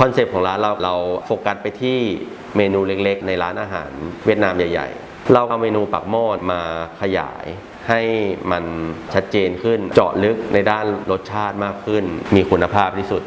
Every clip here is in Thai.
คอนเซปต์ของร้านเราเราโฟกัสไปที่เมนูเล็กๆ ในร้านอาหารเวียดนามใหญ่ ๆ เราเอาเมนูปักหม้อมาขยายให้มันชัดเจนขึ้นเจาะลึกในด้านรสชาติมากขึ้น มีคุณภาพที่สุด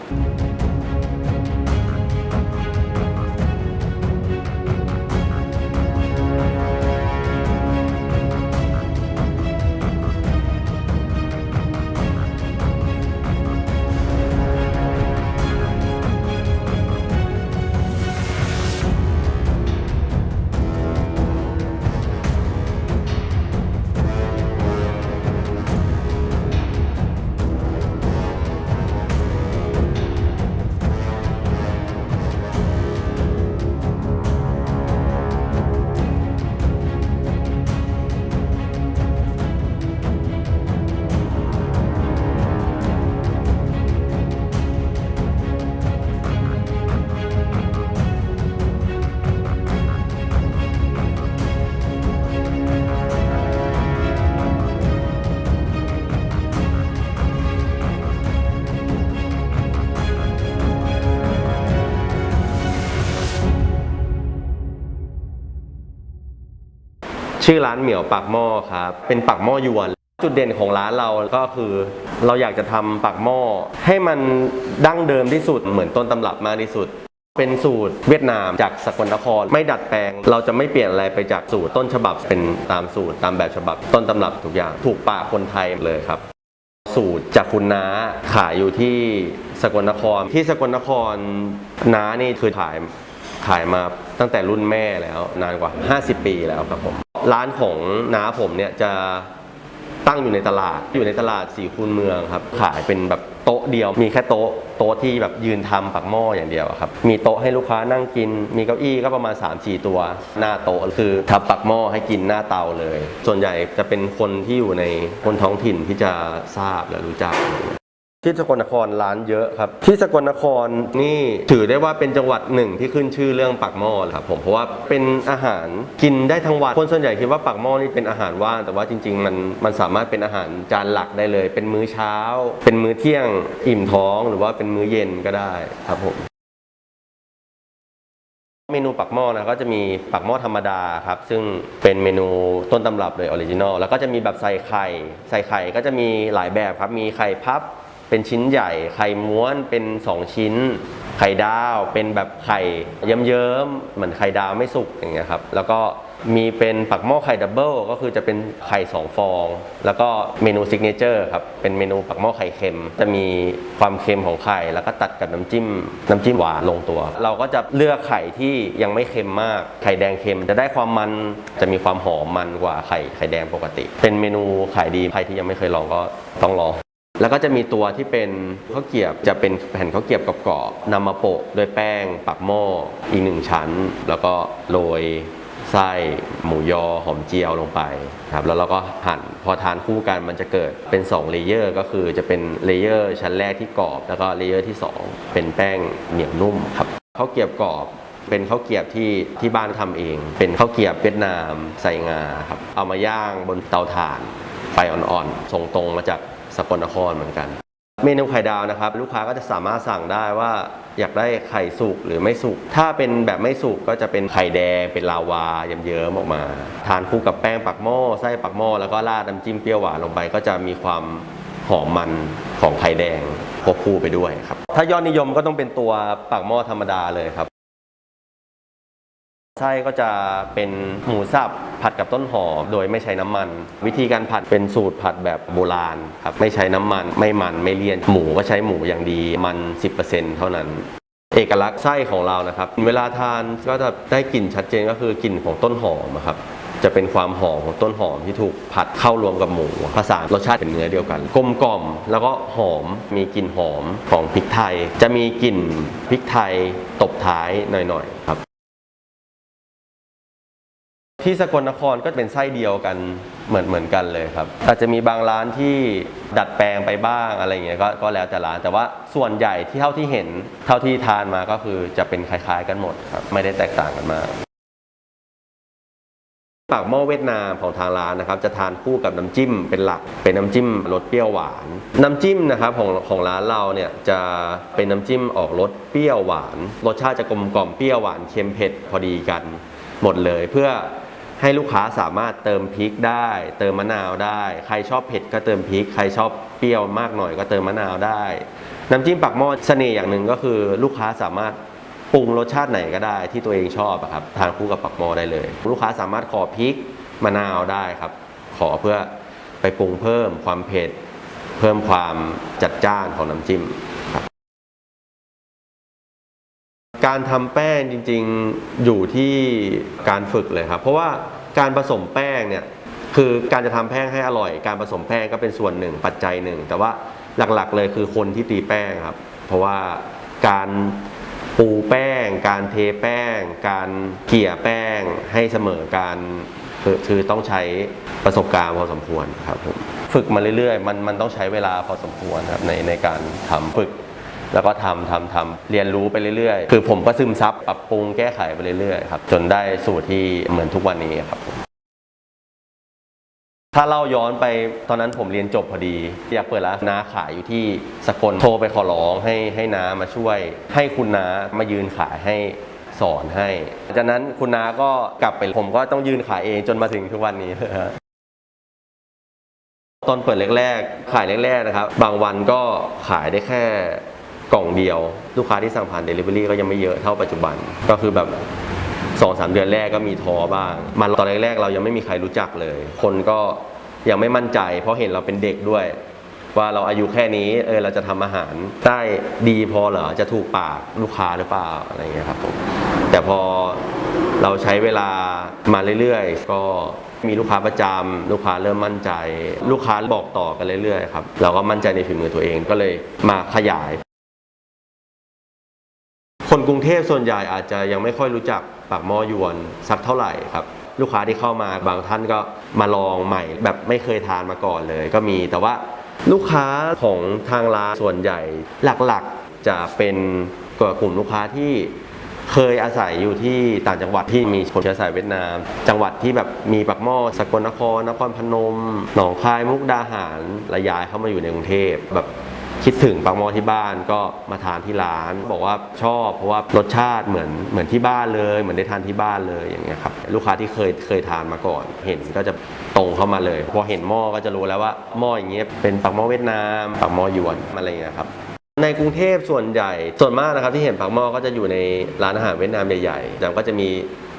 ชื่อร้านเหมียวปากหม้อครับ เป็นปากหม้อยวน จุดเด่นของร้านเราก็คือ เราอยากจะทำปากหม้อให้มันดั้งเดิมที่สุดเหมือนต้นตำรับมากที่สุด เป็นสูตรเวียดนามจากสกลนคร ไม่ดัดแปลง เราจะไม่เปลี่ยนอะไรไปจากสูตรต้นฉบับ เป็นตามสูตรตามแบบฉบับต้นตำรับทุกอย่าง ถูกปากคนไทยเลยครับ สูตรจากคุณน้าขายอยู่ที่สกลนคร ที่สกลนครน้านี่คือขายขายมาตั้งแต่รุ่นแม่แล้วนานกว่า 50 ปีแล้วครับผม ร้านของน้าผมเนี่ยจะตั้งอยู่ในตลาด อยู่ในตลาดสี่คูณเมืองครับ ขายเป็นแบบโต๊ะเดียว มีแค่โต๊ะ โต๊ะที่แบบยืนทำปักหม้ออย่างเดียวครับ มีโต๊ะให้ลูกค้านั่งกิน มีเก้าอี้ก็ประมาณ 3-4 ตัว หน้าโต๊ะคือทำปักหม้อให้กินหน้าเตาเลย ส่วนใหญ่จะเป็นคนที่อยู่ในคนท้องถิ่นที่จะทราบและรู้จัก ที่สกลนครร้านเยอะครับ ที่สกลนครนี่ถือได้ว่าเป็นจังหวัดหนึ่งที่ขึ้นชื่อเรื่องปักหม้อครับผมเพราะว่าเป็นอาหารกินได้ทั้งวันคนส่วนใหญ่คิดว่าปักหม้อนี่เป็นอาหารว่างแต่ว่าจริง ๆ มันมันสามารถเป็นอาหารจานหลักได้เลย เป็นมื้อเช้า เป็นมื้อเที่ยง อิ่มท้อง หรือว่าเป็นมื้อเย็นก็ได้ครับผมเมนูปักหม้อนะก็จะมีปักหม้อธรรมดาครับ ซึ่งเป็นเมนูต้นตำรับเลยออริจินอลแล้วก็จะมีแบบใส่ไข่ ใส่ไข่ก็จะมีหลายแบบครับ มีไข่พับ เป็นชิ้นใหญ่ ไข่ม้วนเป็น 2 ชิ้น ไข่ดาวเป็นแบบไข่เยิ้มๆเหมือนไข่ดาวไม่สุกอย่างเงี้ยครับแล้วก็มีเป็นปักหม้อไข่ดับเบิลก็คือจะเป็นไข่สองฟอง แล้วก็เมนูซิกเนเจอร์ครับ เป็นเมนูปักหม้อไข่เค็ม จะมีความเค็มของไข่ แล้วก็ตัดกับน้ำจิ้ม น้ำจิ้มหวานลงตัว เราก็จะเลือกไข่ที่ยังไม่เค็มมาก ไข่แดงเค็มจะได้ความมันจะมีความหอมมันกว่าไข่ไข่แดงปกติ เป็นเมนูขายดีใครที่ยังไม่เคยลองก็ต้องลอง แล้วก็จะมีตัวที่เป็นข้าวเกียบจะเป็นแผ่นข้าวเกียบกรอบๆนำมาโปะด้วยแป้งปักหม้ออีกหนึ่งชั้น แล้วก็โรยไส้หมูยอหอมเจียวลงไปครับแล้วเราก็หั่นพอทานคู่กันมันจะเกิดเป็น2เลเยอร์ก็คือจะเป็นเลเยอร์ชั้นแรกที่กรอบ แล้วก็เลเยอร์ที่ 2 เป็นแป้งเหนียวนุ่มครับข้าวเกียบกรอบเป็นข้าวเกียบที่ที่บ้านทำเอง เป็นข้าวเกียบเวียดนามใส่งาครับเอามาย่างบนเตาถ่านไฟอ่อนๆส่งตรงมาจาก สกลนครเหมือนกัน เมนูไข่ดาวนะครับ ลูกค้าก็จะสามารถสั่งได้ว่าอยากได้ไข่สุกหรือไม่สุก ถ้าเป็นแบบไม่สุกก็จะเป็นไข่แดงเป็นลาวาเยิ้มๆออกมา ทานคู่กับแป้งปักหม้อไส้ปักหม้อแล้วก็ราดน้ำจิ้มเปรี้ยวหวานลงไป ก็จะมีความหอมมันของไข่แดงควบคู่ไปด้วยครับ ถ้ายอดนิยมก็ต้องเป็นตัวปักหม้อธรรมดาเลยครับ ไส้ก็จะเป็นหมูสับผัดกับต้นหอมโดยไม่ใช้น้ำมัน วิธีการผัดเป็นสูตรผัดแบบโบราณครับไม่ใช้น้ำมันไม่มันไม่เลี่ยนหมูก็ใช้หมูอย่างดีมัน 10%เท่านั้นเอกลักษณ์ไส้ของเรานะครับ เวลาทานก็จะได้กลิ่นชัดเจนก็คือกลิ่นของต้นหอมครับ จะเป็นความหอมของต้นหอมที่ถูกผัดเข้ารวมกับหมูผสานรสชาติเป็นเนื้อเดียวกัน กลมกล่อม แล้วก็หอมมีกลิ่นหอมของพริกไทย จะมีกลิ่นพริกไทยตบท้ายหน่อยๆครับ ที่สกลนครก็เป็นไส้เดียวกันเหมือนเหมือนกันเลยครับอาจจะมีบางร้านที่ดัดแปลงไปบ้างอะไรเงี้ยก็ก็แล้วแต่ร้าน แต่ว่าส่วนใหญ่ที่เท่าที่เห็นเท่าที่ทานมาก็คือจะเป็นคล้ายๆกันหมดครับไม่ได้แตกต่างกันมากปากหม้อเวียดนามของทางร้านนะครับจะทานคู่กับน้ำจิ้มเป็นหลัก เป็นน้ำจิ้มรสเปรี้ยวหวาน น้ำจิ้มนะครับของของร้านเราเนี่ยจะเป็นน้ำจิ้มออกรสเปรี้ยวหวาน รสชาติจะกลมกล่อมเปรี้ยวหวานเค็มเผ็ดพอดีกัน หมดเลยเพื่อ ให้ลูกค้าสามารถเติมพริกได้ เติมมะนาวได้ ใครชอบเผ็ดก็เติมพริก ใครชอบเปรี้ยวมากหน่อยก็เติมมะนาวได้ น้ำจิ้มปากหม้อเสน่ห์อย่างหนึ่งก็คือ ลูกค้าสามารถปรุงรสชาติไหนก็ได้ที่ตัวเองชอบครับทานคู่กับปักหม้อได้เลย ลูกค้าสามารถขอพริกมะนาวได้ครับ ขอเพื่อไปปรุงเพิ่มความเผ็ด เพิ่มความจัดจ้านของน้ำจิ้ม การทำแป้งจริงๆอยู่ที่การฝึกเลยครับ เพราะว่าการผสมแป้งเนี่ยคือการจะทำแป้งให้อร่อย การผสมแป้งก็เป็นส่วนหนึ่งปัจจัยหนึ่ง แต่ว่าหลักๆเลยคือคนที่ตีแป้งครับ เพราะว่าการปูแป้ง การเทแป้ง การเกลี่ยแป้งให้เสมอการคือคือต้องใช้ประสบการณ์พอสมควรครับผมฝึกมาเรื่อยๆ มันมันต้องใช้เวลาพอสมควรครับในในการทำฝึก แล้วก็ทำทำทำเรียนรู้ไปเรื่อยๆ คือผมก็ซึมซับปรับปรุงแก้ไขไปเรื่อยๆครับจนได้สูตรที่เหมือนทุกวันนี้ครับถ้าเล่าย้อนไปตอนนั้นผมเรียนจบพอดี อยากเปิดร้านน้าขายอยู่ที่สกลโทรไปขอร้องให้ให้น้ามาช่วย ให้คุณน้ามายืนขายให้สอนให้ จากนั้นคุณน้าก็กลับไปผมก็ต้องยืนขายเองจนมาถึงทุกวันนี้ตอนเปิดแรกๆขายแรกๆนะครับ บางวันก็ขายได้แค่ กล่องเดียว ลูกค้าที่สั่งผ่าน Delivery ก็ยังไม่เยอะเท่าปัจจุบัน ก็คือแบบสองสามเดือนแรกก็มีท้อบ้าง มาตอนแรกๆเรายังไม่มีใครรู้จักเลย คนก็ยังไม่มั่นใจ เพราะเห็นเราเป็นเด็กด้วย ว่าเราอายุแค่นี้เออเราจะทำอาหารได้ดีพอเหรอจะถูกปากลูกค้าหรือเปล่าอะไรอย่างเงี้ยครับผมแต่พอเราใช้เวลามาเรื่อยๆ ก็มีลูกค้าประจำลูกค้าเริ่มมั่นใจ ลูกค้าบอกต่อกันเรื่อยๆครับเราก็มั่นใจในฝีมือตัวเองก็เลยมาขยาย คนกรุงเทพส่วนใหญ่อาจจะยังไม่ค่อยรู้จักปากหม้อยวนสักเท่าไหร่ครับ ลูกค้าที่เข้ามาบางท่านก็มาลองใหม่ แบบไม่เคยทานมาก่อนเลย ก็มีแต่ว่าลูกค้าของทางร้านส่วนใหญ่หลักๆจะเป็นกลุ่มลูกค้าที่เคยอาศัยอยู่ที่ต่างจังหวัดที่มีคนเชื้อสายเวียดนาม จังหวัดที่แบบมีปากหม้อสกลนคร นครพนม หนองคายมุกดาหารระยายเข้ามาอยู่ในกรุงเทพแบบ คิดถึงปากหม้อที่บ้านก็มาทานที่ร้าน บอกว่าชอบเพราะว่ารสชาติเหมือนเหมือนที่บ้านเลย เหมือนได้ทานที่บ้านเลยอย่างเงี้ยครับลูกค้าที่เคยเคยทานมาก่อน เห็นก็จะตรงเข้ามาเลย พอเห็นหม้อก็จะรู้แล้วว่าหม้ออย่างเงี้ยเป็นปากหม้อเวียดนามปากหม้อยวนอะไรเงี้ยครับในกรุงเทพส่วนใหญ่ส่วนมากนะครับที่เห็นปากหม้อก็จะอยู่ในร้านอาหารเวียดนามใหญ่ๆแต่ก็จะมี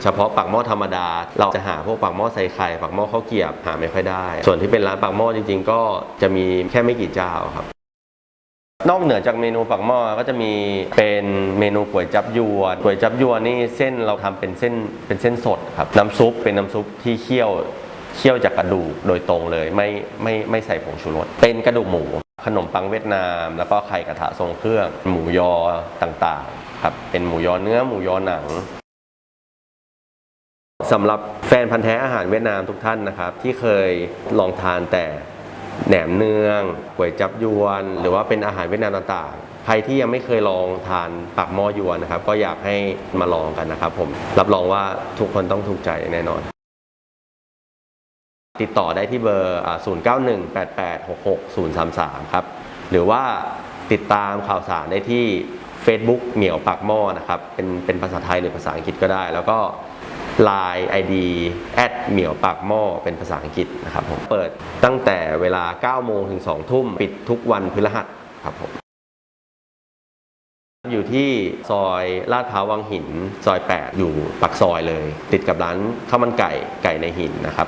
เฉพาะปากหม้อธรรมดา เราจะหาพวกปากหม้อใส่ไข่ปากหม้อข้าวเกรียบหาไม่ค่อยได้ ส่วนที่เป็นร้านปากหม้อจริง ๆ ก็จะมีแค่ไม่กี่เจ้าครับ นอกเหนือจากเมนูปักหม้อก็จะมีเป็นเมนูก๋วยจับยวนก๋วยจับยวนนี่เส้นเราทำเป็นเส้นเป็นเส้นสดครับน้ำซุปเป็นน้ำซุปที่เคี่ยวเคี่ยวจากกระดูกโดยตรงเลยไม่ไม่ไม่ใส่ผงชูรสเป็นกระดูกหมู ขนมปังเวียดนาม แล้วก็ไข่กระทะทรงเครื่อง หมูยอต่างๆครับเป็นหมูยอเนื้อหมูยอหนังสำหรับแฟนพันธ์แท้อาหารเวียดนามทุกท่านนะครับ ที่เคยลองทานแต่ แหนมเนืองก๋วยจับยวน หรือว่าเป็นอาหารเวียดนามต่างๆ ใครที่ยังไม่เคยลองทานปากหม้อยวนนะครับ ก็อยากให้มาลองกันนะครับผมรับรองว่าทุกคนต้องถูกใจแน่นอน ติดต่อได้ที่เบอร์ 0918866033 ครับ หรือว่าติดตามข่าวสารได้ที่ Facebook เหมียวปากหม้อนะครับ เป็นเป็นภาษาไทยหรือภาษาอังกฤษก็ได้ แล้วก็ Line ID แอดเหมียวปากหม้อเป็นภาษาอังกฤษนะครับผมเปิดตั้งแต่เวลา 9 โมงถึง 2 ทุ่ม ปิดทุกวันพฤหัสครับผมอยู่ที่ซอยลาดพร้าววังหิน ซอย 8 อยู่ปักซอยเลย ติดกับร้านข้าวมันไก่ไก่ในหินนะครับ